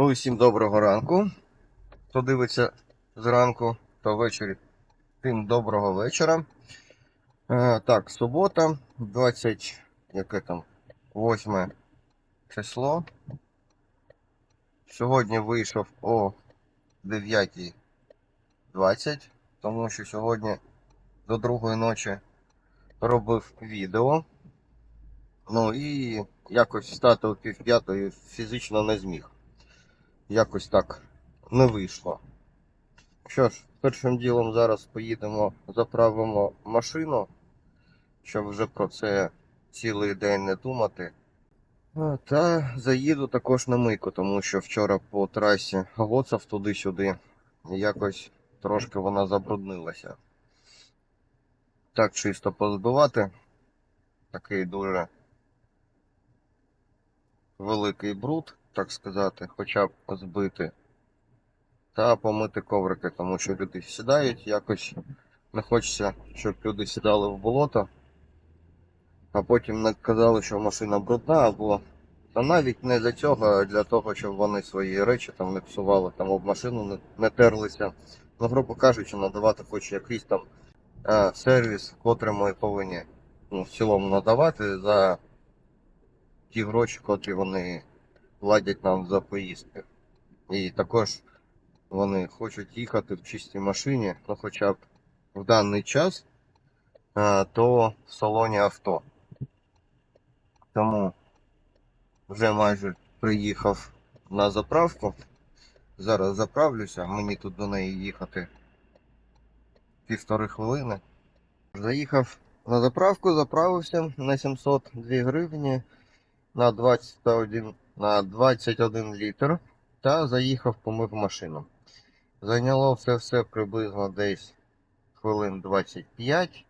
Ну, усім доброго ранку. Хто дивиться зранку, то ввечері. Тим доброго вечора. Е, так, субота, 20, яке там, 8 число. Сьогодні вийшов о 9.20, тому що сьогодні до другої ночі робив відео. Ну і якось встати о пів п'ятої фізично не зміг. Якось так не вийшло. Що ж, першим ділом зараз поїдемо, заправимо машину, щоб вже про це цілий день не думати. Та заїду також на мийку, тому що вчора по трасі гоцав туди-сюди. Якось трошки вона забруднилася. Так чисто позбивати. Такий дуже великий бруд, так сказати, хоча б збити. Та помити коврики, тому що люди сідають, якось не хочеться, щоб люди сідали в болото, а потім не казали, що машина брудна, або та навіть не для цього, а для того, щоб вони свої речі там не псували, там об машину не, не терлися. Ну, грубо кажучи, надавати хоч якийсь там е, сервіс, котрий ми повинні ну, в цілому надавати за ті гроші, котрі вони платять нам за поїздки. І також вони хочуть їхати в чистій машині, ну хоча б в даний час, е, то в салоні авто. Тому вже майже приїхав на заправку. Зараз заправлюся, мені тут до неї їхати півтори хвилини. Заїхав на заправку, заправився на 702 гривні на 21, на 21 літр та заїхав помив машину. Зайняло це все приблизно десь хвилин 25.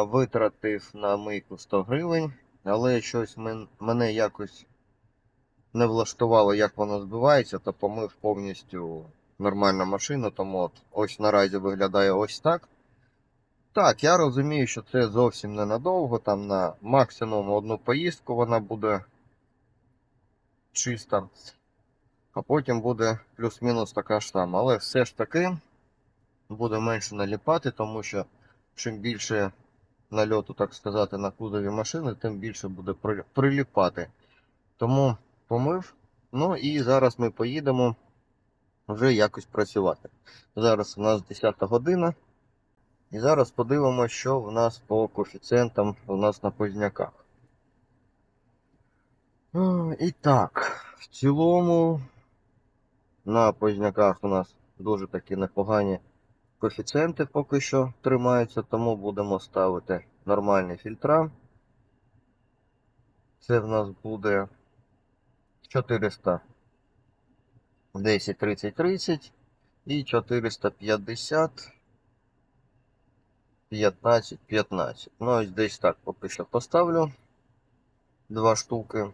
Витратив на мийку 100 гривень, але щось мен- мене якось не влаштувало, як воно збивається, то помив повністю нормальну машину, тому от ось наразі виглядає ось так. Так, я розумію, що це зовсім ненадовго, там на максимум одну поїздку вона буде чиста, а потім буде плюс-мінус така ж сама. Але все ж таки буде менше наліпати, тому що чим більше нальоту, так сказати, на кузові машини, тим більше буде приліпати. Тому помив. Ну і зараз ми поїдемо вже якось працювати. Зараз у нас 10 година. І зараз подивимося, що в нас по коефіцієнтам у нас на позняках. І так, в цілому на позняках у нас дуже такі непогані коефіцієнти поки що тримаються, тому будемо ставити нормальні фільтра. Це в нас буде 400 10 30 30 і 450 15 15. Ну ось десь так поки що поставлю два штуки.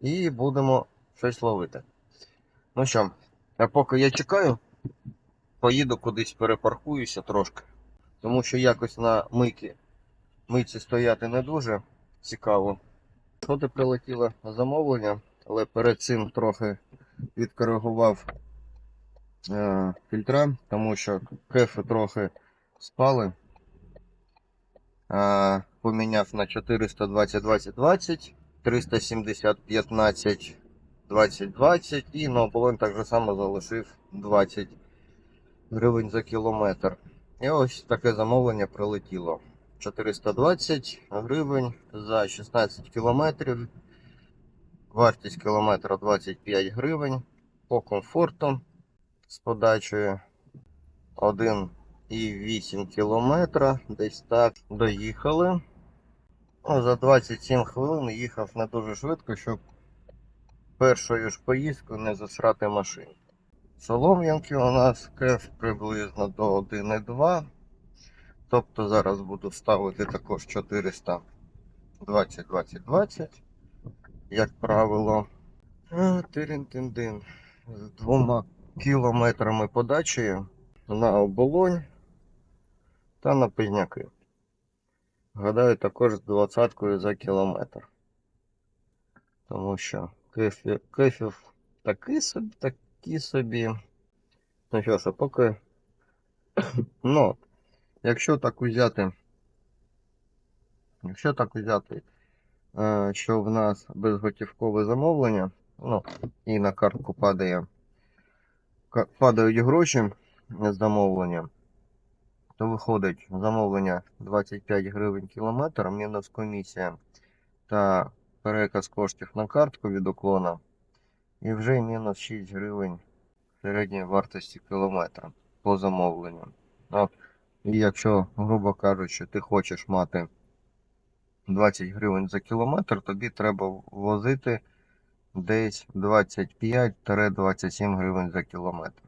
І будемо щось ловити. Ну що, а поки я чекаю, поїду кудись перепаркуюся трошки. Тому що якось на мийці, мийці стояти не дуже цікаво. От прилетіло замовлення, але перед цим трохи відкоригував е, фільтра, тому що кефи трохи спали. Е, поміняв на 420 20 20, 370 15 20 20 і на оболонь так же само залишив 20 гривень за кілометр. І ось таке замовлення прилетіло. 420 гривень за 16 кілометрів. Вартість кілометра 25 гривень. По комфорту з подачею 1,8 кілометра. Десь так доїхали. Ну, за 27 хвилин їхав не дуже швидко, щоб першою ж поїздкою не засрати машину. Солом'янки у нас кеф приблизно до 1,2. Тобто зараз буду ставити також 420 20 20 як правило. А, Тирин-тин-дин. З двома кілометрами подачі на оболонь та на пізняки. Гадаю, також з двадцяткою за кілометр. Тому що кефі- кефів такі собі, такі собі. Ну що ж, поки. Ну, якщо так узяти. Якщо так узяти, е, що в нас безготівкове замовлення, ну, і на картку падає, падають гроші з замовлення, то виходить замовлення 25 гривень кілометр, мінус комісія та переказ коштів на картку від уклона, і вже мінус 6 гривень середньої вартості кілометра по замовленню. От. І якщо, грубо кажучи, ти хочеш мати 20 гривень за кілометр, тобі треба возити десь 25-27 гривень за кілометр.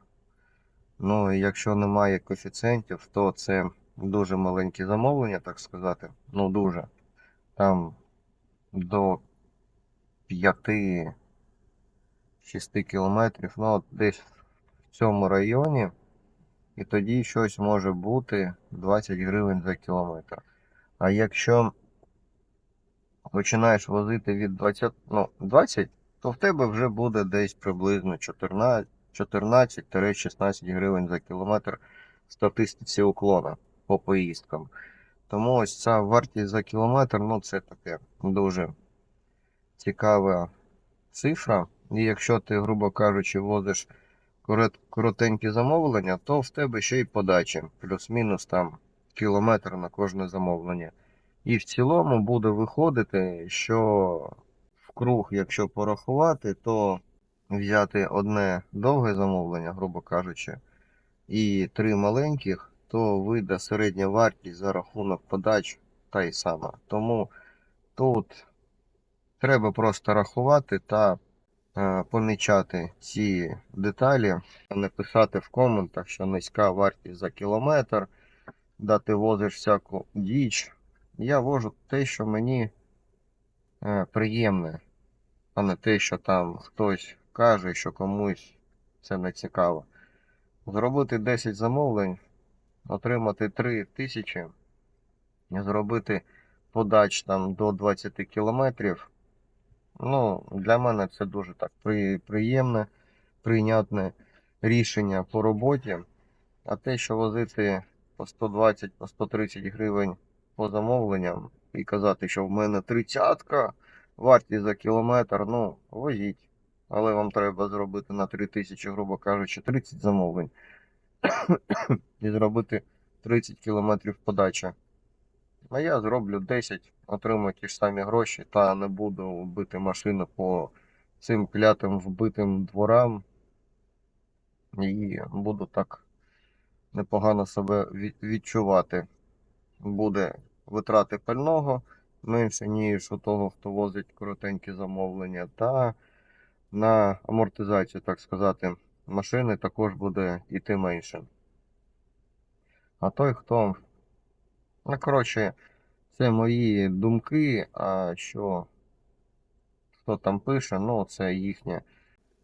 Ну якщо немає коефіцієнтів, то це дуже маленькі замовлення, так сказати. Ну дуже. Там до 5-6 кілометрів, ну от десь в цьому районі. І тоді щось може бути 20 гривень за кілометр. А якщо починаєш возити від 20, ну, 20, то в тебе вже буде десь приблизно 14 14-16 гривень за кілометр в статистиці уклона по поїздкам. Тому ось ця вартість за кілометр, ну це таке дуже цікава цифра. І якщо ти, грубо кажучи, возиш коротенькі замовлення, то в тебе ще й подачі, плюс-мінус там кілометр на кожне замовлення. І в цілому буде виходити, що в круг, якщо порахувати, то взяти одне довге замовлення, грубо кажучи, і три маленьких, то вийде середня вартість за рахунок подач та й сама. Тому тут треба просто рахувати та е, помічати ці деталі, а не писати в коментах, що низька вартість за кілометр, да ти возиш всяку діч. Я вожу те, що мені е, приємне, а не те, що там хтось каже, що комусь це не цікаво. Зробити 10 замовлень, отримати 3 тисячі, зробити подач там до 20 кілометрів. Ну, для мене це дуже так приємне, прийнятне рішення по роботі. А те, що возити по 120, по 130 гривень по замовленням і казати, що в мене тридцятка, вартість за кілометр, ну, возіть. Але вам треба зробити на 3000, грубо кажучи, 30 замовлень. і зробити 30 кілометрів подачі. А я зроблю 10, отримаю ті ж самі гроші, та не буду бити машину по цим клятим вбитим дворам. І буду так непогано себе відчувати. Буде витрати пального менше, ніж у того, хто возить коротенькі замовлення, та на амортизацію, так сказати, машини також буде йти менше. А той, хто. Ну, коротше, це мої думки, а що хто там пише, ну це їхня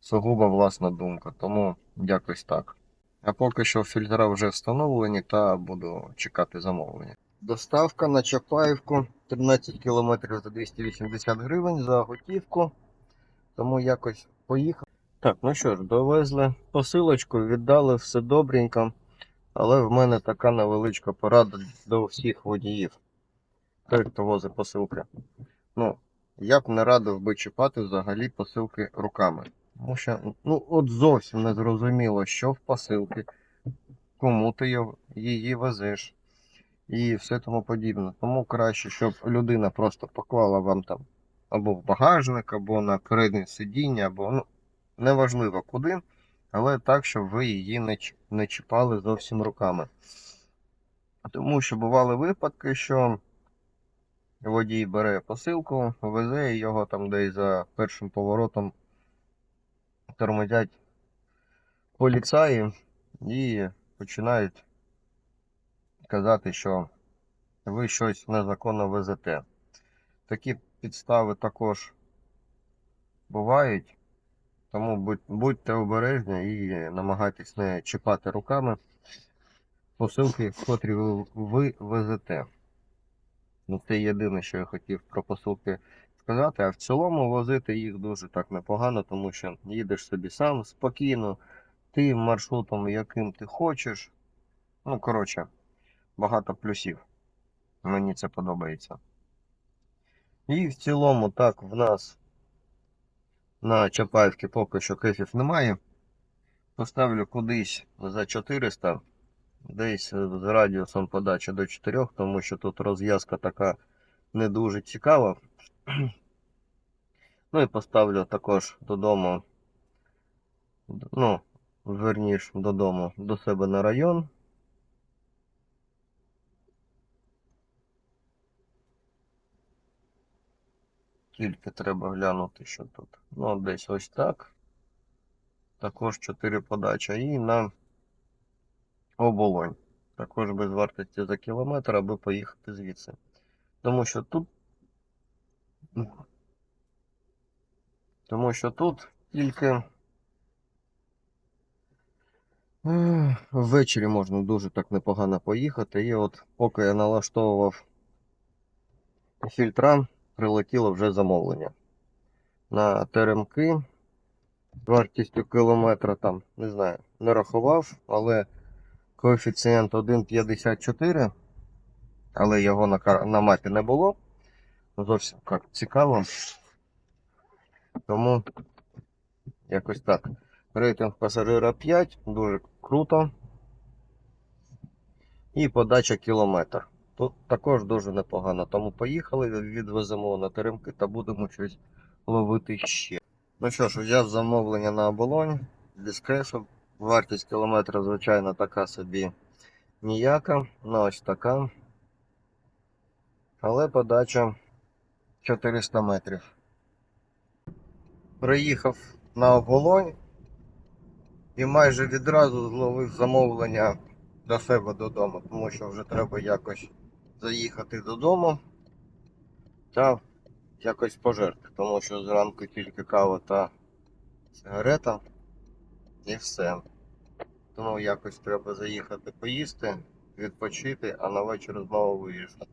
сугубо власна думка. Тому якось так. А поки що фільтра вже встановлені та буду чекати замовлення. Доставка на Чапаївку 13 км за 280 гривень за готівку. Тому якось поїхав. Так, ну що ж, довезли посилочку, віддали все добренько. Але в мене така невеличка порада до всіх водіїв. Той, хто возить посилки. Ну, я б не радив би чіпати взагалі посилки руками. Тому що, ну, от зовсім не зрозуміло, що в посилці, кому ти її везеш і все тому подібне. Тому краще, щоб людина просто поклала вам там або в багажник, або на переднє сидіння, або ну, неважливо куди, але так, щоб ви її не, не чіпали зовсім руками. Тому що бували випадки, що водій бере посилку, везе і його там десь за першим поворотом тормозять поліцаї і починають казати, що ви щось незаконно везете. Такі підстави також бувають, тому будь- будьте обережні і намагайтесь не чіпати руками посилки, котрі ви, ви везете. Ну, це єдине, що я хотів про посилки сказати, а в цілому возити їх дуже так непогано, тому що їдеш собі сам спокійно, ти маршрутом, яким ти хочеш. Ну, коротше, багато плюсів. Мені це подобається. І в цілому, так, в нас на Чапаївці поки що кефів немає. Поставлю кудись за 400, десь з радіусом подачі до 4, тому що тут розв'язка така не дуже цікава. Ну і поставлю також додому, ну, верніш додому до себе на район. Тільки треба глянути, що тут. Ну, десь ось так. Також 4 подача. І на оболонь. Також без вартості за кілометр, аби поїхати звідси. Тому що тут. Тому що тут тільки. Ввечері можна дуже так непогано поїхати. І от поки я налаштовував фільтра, прилетіло вже замовлення. На теремки вартістю кілометра там, не знаю, не рахував, але коефіцієнт 1,54, але його на, на мапі не було. Зовсім як цікаво. Тому якось так. Рейтинг пасажира 5, дуже круто. І подача кілометр. Тут також дуже непогано. Тому поїхали, відвеземо на теремки та будемо щось ловити ще. Ну що ж, взяв замовлення на оболонь без. Вартість кілометра, звичайно, така собі ніяка. Ну ось така. Але подача 400 метрів. Приїхав на оболонь і майже відразу зловив замовлення до себе додому, тому що вже треба якось заїхати додому та якось пожерти, тому що зранку тільки кава та сигарета і все. Тому якось треба заїхати поїсти, відпочити, а на вечір знову виїжджати.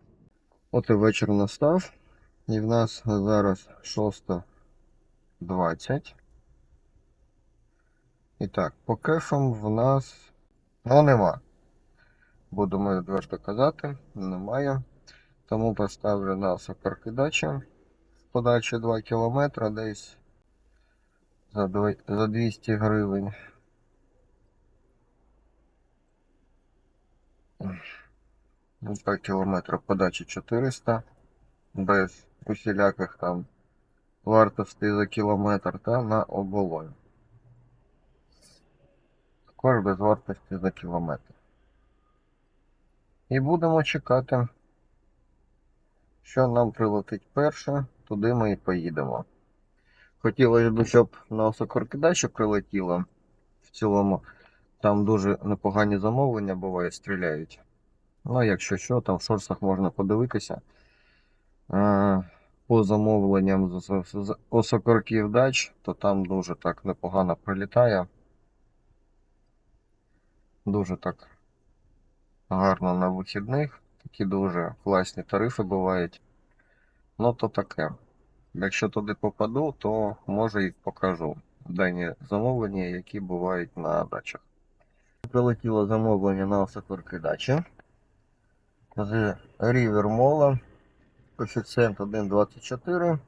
От і вечір настав, і в нас зараз 6.20. І так, по кешам в нас ну, нема. Будемо відверто казати, немає. Тому поставлю на сокоркидачі з подачі 2 км десь за, два- за 200 гривень. Ну, 2 подачі 400 без усіляких там вартостей за кілометр та на оболонь. Також без вартості за кілометр. І будемо чекати, що нам прилетить перше, туди ми і поїдемо. Хотілося б, щоб на Осокоркидачі прилетіло. В цілому там дуже непогані замовлення буває, стріляють. Ну, якщо що, там в шорсах можна подивитися. Е, По замовленням з, Осокорків дач, то там дуже так непогано прилітає. Дуже так гарно на вихідних. Такі дуже класні тарифи бувають. Ну, то таке. Якщо туди попаду, то може і покажу дані замовлення, які бувають на дачах. Прилетіло замовлення на Осокорки дачі з Mola. Коефіцієнт 1,24.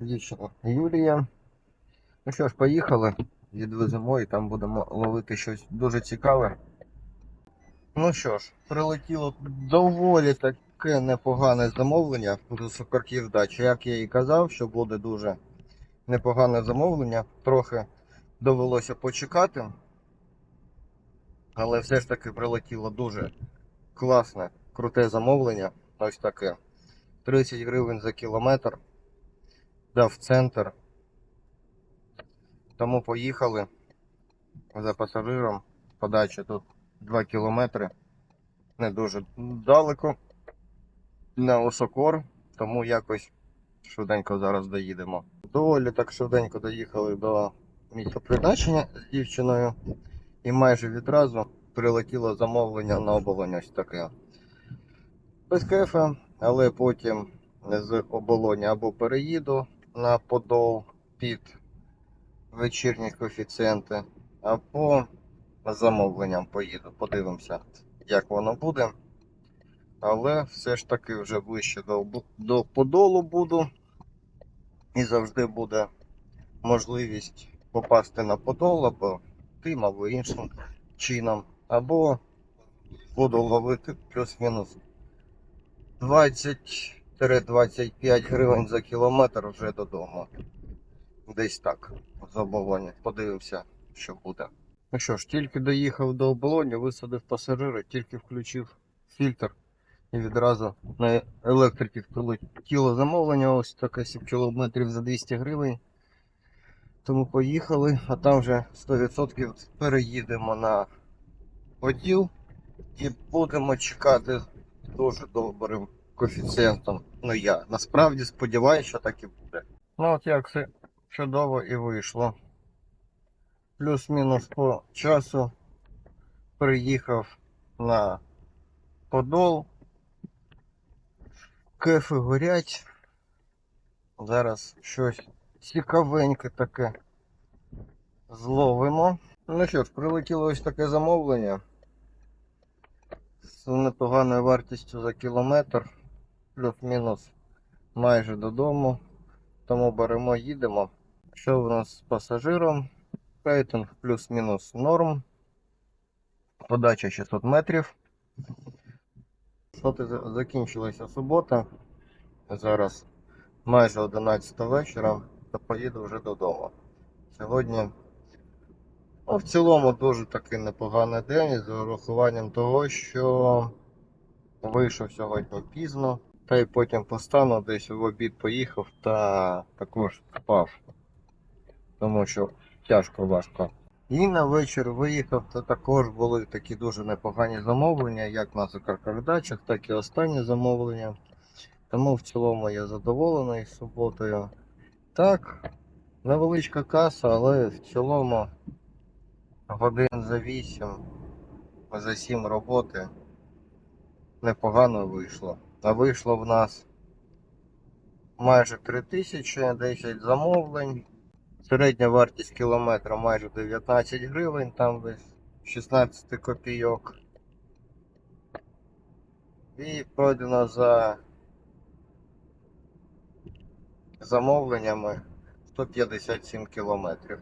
Дівчина Юлія. Ну що ж, поїхали. Відвеземо і там будемо ловити щось дуже цікаве. Ну що ж, прилетіло доволі таке непогане замовлення з Сокарків дачі. Як я і казав, що буде дуже непогане замовлення. Трохи довелося почекати. Але все ж таки прилетіло дуже класне, круте замовлення. Ось таке. 30 гривень за кілометр. Дав центр. Тому поїхали за пасажиром. Подача тут 2 кілометри. Не дуже далеко. На Осокор, тому якось швиденько зараз доїдемо. Доволі так швиденько доїхали до місця призначення з дівчиною. І майже відразу прилетіло замовлення на оболонь ось таке. Без кефа, але потім з оболоні або переїду на Подол під вечірні коефіцієнти, або замовленням поїду. Подивимося, як воно буде. Але все ж таки вже ближче до, до Подолу буду. І завжди буде можливість попасти на Подол або тим, або іншим чином. Або буду ловити плюс-мінус 20-25 гривень за кілометр вже додому. Десь так, оболоні. Подивимося, що буде. Ну що ж, тільки доїхав до оболоні, висадив пасажира, тільки включив фільтр і відразу на електриці прилетіло замовлення, ось таке 7 кілометрів за 200 гривень. Тому поїхали, а там вже 100% переїдемо на поділ і будемо чекати дуже добрим коефіцієнтом. Ну я насправді сподіваюся, що так і буде. Ну от як все чудово і вийшло. Плюс-мінус по часу приїхав на Подол. Кефи горять. Зараз щось цікавеньке таке зловимо. Ну що ж, прилетіло ось таке замовлення з непоганою вартістю за кілометр, плюс-мінус майже додому. Тому беремо, їдемо. Що в нас з пасажиром? Рейтинг плюс-мінус норм. Подача 600 метрів. Ти за- закінчилася субота. Зараз майже 11 вечора, то поїду вже додому. Сьогодні, ну, в цілому, дуже такий непоганий день з урахуванням того, що вийшов сьогодні пізно, та й потім постану десь в обід поїхав та також спав. Тому що тяжко важко. І на вечір виїхав, то також були такі дуже непогані замовлення, як на закаркардачах, так і останні замовлення. Тому в цілому я задоволений суботою. Так, невеличка каса, але в цілому годин за 8, за 7 роботи непогано вийшло. А вийшло в нас майже 3000, 10 замовлень. Середня вартість кілометра майже 19 гривень, там десь 16 копійок. І пройдено за замовленнями 157 кілометрів.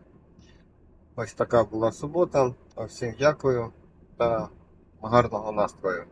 Ось така була субота. Всім дякую та гарного настрою.